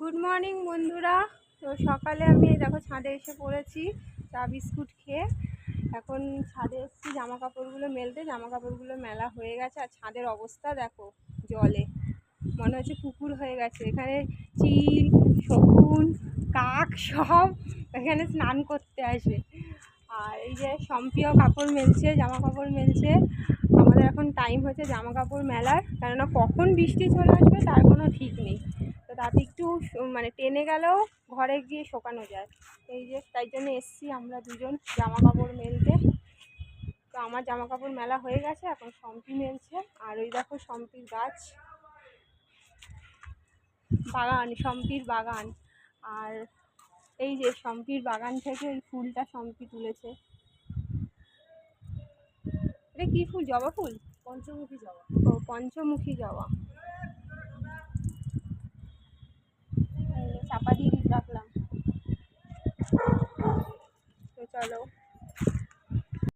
Good morning বন্ধুরা। তো সকালে আমি দেখো ছাদে এসে পড়েছি, চা বিস্কুট খেয়ে। এখন ছাদে এসেছি জামা কাপড়গুলো মেলতে। জামা কাপড়গুলো মেলা হয়ে গেছে আর ছাদের অবস্থা দেখো, জলে। মনে হচ্ছে পুকুর হয়ে গেছে। এখানে চিল, শকুন, কাক সব এখানে স্নান করতে আসে। আর এই যে সম্পিও কাপড় মেলছে জামা কাপড় মেলছে। আমাদের এখন টাইম হচ্ছে জামা কাপড় মেলার। কেননা কখন বৃষ্টি চলে আসবে তার কোনো ঠিক নেই। তাতে একটু মানে টেনে গেলেও ঘরে গিয়ে শোকানো যায়। এই যে তাই জন্য এসছি আমরা দুজন জামা কাপড় মেলতে। তো আমার জামা কাপড় মেলা হয়ে গেছে এখন সম্পি মেলছে। আর ওই দেখো সম্পির গাছ। বাগান সম্পির বাগান। আর এই যে সম্পির বাগান থেকে ওই ফুলটা সম্পি তুলেছে। এটা কি ফুল জবা ফুল? পঞ্চমুখী জবা। ও পঞ্চমুখী জবা। Hello.